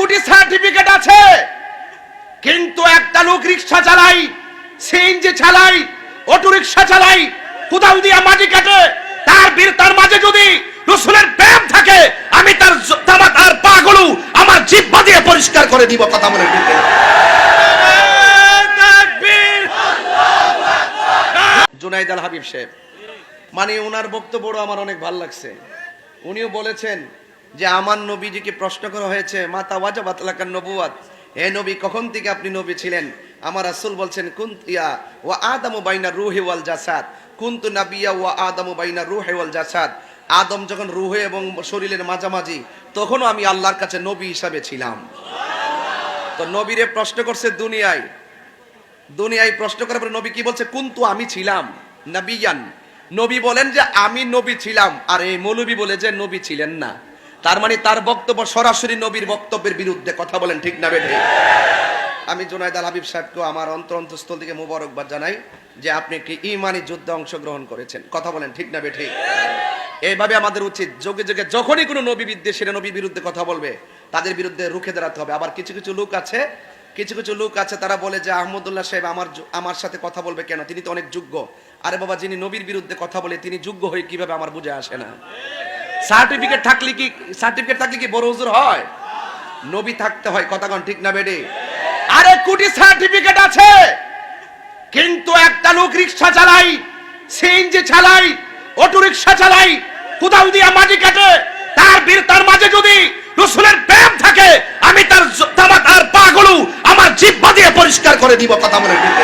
কোটি সার্টিফিকেট আছে। কিন্তু একটা লোক রিক্সা চালাই, সিএনজি চালাই অটো রিক্সা চালাই, কোদাল দিয়া মাটি কাটে, তার বীর তার মাঝে যদি রসুলের প্রেম থাকে, আমি তার জ- তার পাগুলো আমার জিব্বা দিয়ে পরিষ্কার করে দিব কথা বলে ঠিক জুনাইদ আল হাবিব সাহেব মানে ওনার বক্তব্য আমার অনেক ভালো লাগছে। উনিও বলেছেন যে আমার নবীজিকে প্রশ্ন করা হয়েছে মাতা ওয়াজা বাতলাকার নবুয়াত? হে নবী, কখন থেকে আপনি নবী ছিলেন? আমার রাসূল বলছেন কুন ইয়া ওয়া আদামু বাইনা রুহি ওয়াল জাসাদ। কুনতু নাবিয়া ওয়া আদামু বাইনা রুহি ওয়াল জাসাদ? আদম যখন রুহে এবং শরীরের মাঝামাঝি, তখনও আমি আল্লাহর কাছে নবী হিসাবে ছিলাম। তো নবীরে প্রশ্ন করছে দুনিয়ায়। দুনিয়ায় প্রশ্ন করার পরে নবী কি বলছে? কুন্তু, আমি ছিলাম নবিয়ান। নবী বলেন যে, আমি নবী ছিলাম। আর এই মৌলবী বলে যে, নবী ছিলেন না। তার মানে তার বক্তব্য সরাসরি নবীর বক্তব্যের বিরুদ্ধে কথা বলেন, ঠিক না বেঠে? আমি জোনায়দ আল হাবিব সাহেবকে আমার অন্তর অন্তঃস্থল থেকে মোবারকবাদ জানাই যে আপনি একটি ইমানি যুদ্ধে অংশগ্রহণ করেছেন। কথা বলেন, ঠিক না বেঠে? এইভাবে আমাদের উচিত, যোগে যোগে যখনই কোনো নবী বিদ্বেষী নবীর বিরুদ্ধে কথা বলবে, তাদের বিরুদ্ধে রুখে দাঁড়াতে হবে। আবার কিছু কিছু লোক আছে, কিছু কিছু লোক আছে, তারা বলে যে আহমদুল্লাহ সাহেব আমার আমার সাথে কথা বলবে কেন? তিনি তো অনেক যোগ্য। আরে বাবা, যিনি নবীর বিরুদ্ধে কথা বলে তিনি যোগ্য হয়ে কীভাবে আমার বুঝে আসে না? সার্টিফিকেট থাকলে কি, সার্টিফিকেট থাকলে কি বড় হুজুর হয়? নবী থাকতে হয়, কথা কন ঠিক না বেডে? আরে কোটি সার্টিফিকেট আছে, কিন্তু একটা লোক রিক্সা চালাই, সিএনজি চালাই অটো রিক্সা চালাই, কোদাল দিয়া মাটি কাটে, তার বীর তার মাঝে যদি রসুলের প্রেম থাকে, আমি তার তার পাগুলো আমার জিব্বা দিয়ে পরিষ্কার করে দিব, কথা বলে ঠিক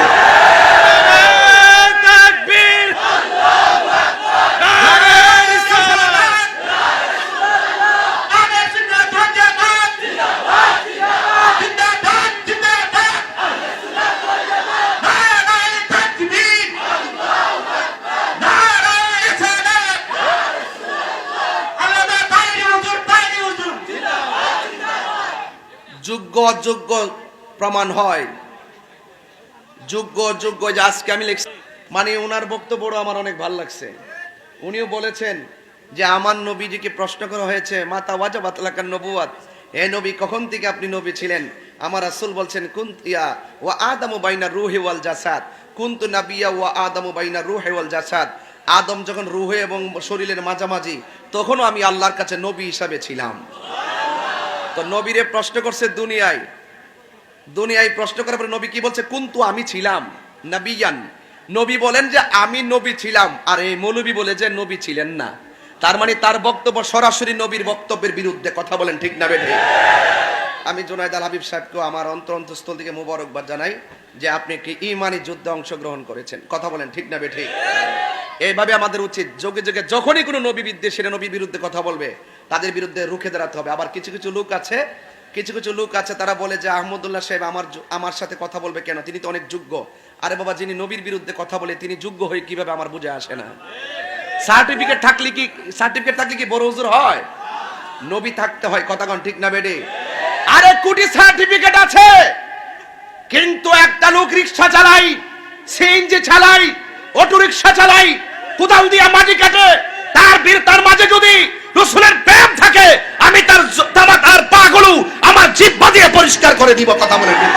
যোগ্য, অযোগ্য প্রমাণ হয়। যোগ্য, অযোগ্য যে আজকে আমি লিখছি মানে ওনার বক্তব্য আমার অনেক ভালো লাগছে। উনিও বলেছেন যে, আমার নবীজিকে প্রশ্ন করা হয়েছে, মাতা ওয়াজা বাতলাকার নবুয়াত হে নবী, কখন থেকে আপনি নবী ছিলেন? আমার রাসূল বলছেন কুন ইয়া ওয়া আদামু বাইনা রুহি ওয়াল জাসাদ। কুনতু নাবিয়া ওয়া আদামু বাইনা রুহি ওয়াল জাসাদ। আদম যখন রুহে এবং শরীরের মাঝামাঝি, তখনও আমি আল্লাহর কাছে নবী হিসাবে ছিলাম। তো নবীরে প্রশ্ন করছে দুনিয়ায়। দুনিয়ায় প্রশ্ন করার পরে নবী কি বলছে? কুন্তু আমি ছিলাম নবিয়ান। নবী বলেন যে, আমি নবী ছিলাম। আর এই মৌলবী বলে যে, নবী ছিলেন না। তার মানে তার বক্তব্য সরাসরি নবীর বক্তব্যের বিরুদ্ধে কথা বলেন, ঠিক না বেঠে? আমি জোনায়দ আল হাবিব সাহেবকে আমার অন্তর অন্তঃস্থল থেকে মোবারকবাদ জানাই যে, আপনি একটি ইমানি যুদ্ধে অংশগ্রহণ করেছেন। কথা বলেন, ঠিক না বেঠে? এইভাবে আমাদের উচিত, যোগে যোগে যখনই কোনো নবী বিদ্বেষী নবীর বিরুদ্ধে কথা বলবে তাদের বিরুদ্ধে রুখে দাঁড়াতে হবে। আবার কিছু কিছু লোক আছে, কিছু কিছু লোক আছে, তারা বলে যে আহমদুল্লাহ সাহেব আমার আমার সাথে কথা বলবে কেন? তিনি তো অনেক যোগ্য। আরে বাবা, যিনি নবীর বিরুদ্ধে কথা বলে, তিনি যোগ্য হয়ে কীভাবে আমার বুঝে আসে না? সার্টিফিকেট থাকলে কি, সার্টিফিকেট থাকলে কি বড় হুজুর হয়? নবী থাকতে হয়, কথা কন ঠিক না বেডে? আরে কোটি সার্টিফিকেট আছে, কিন্তু একটা লোক রিক্সা চালাই, সিএনজি চালাই অটো রিক্সা চালাই, কোদাল দিয়া মাটি কাটে, তার বীর তার মাঝে যদি রসুলের প্রেম থাকে আমি তার জ- তামা- তার পাগুলো আমার জিব্বা দিয়ে পরিষ্কার করে দিব কথা মনে ঠিক?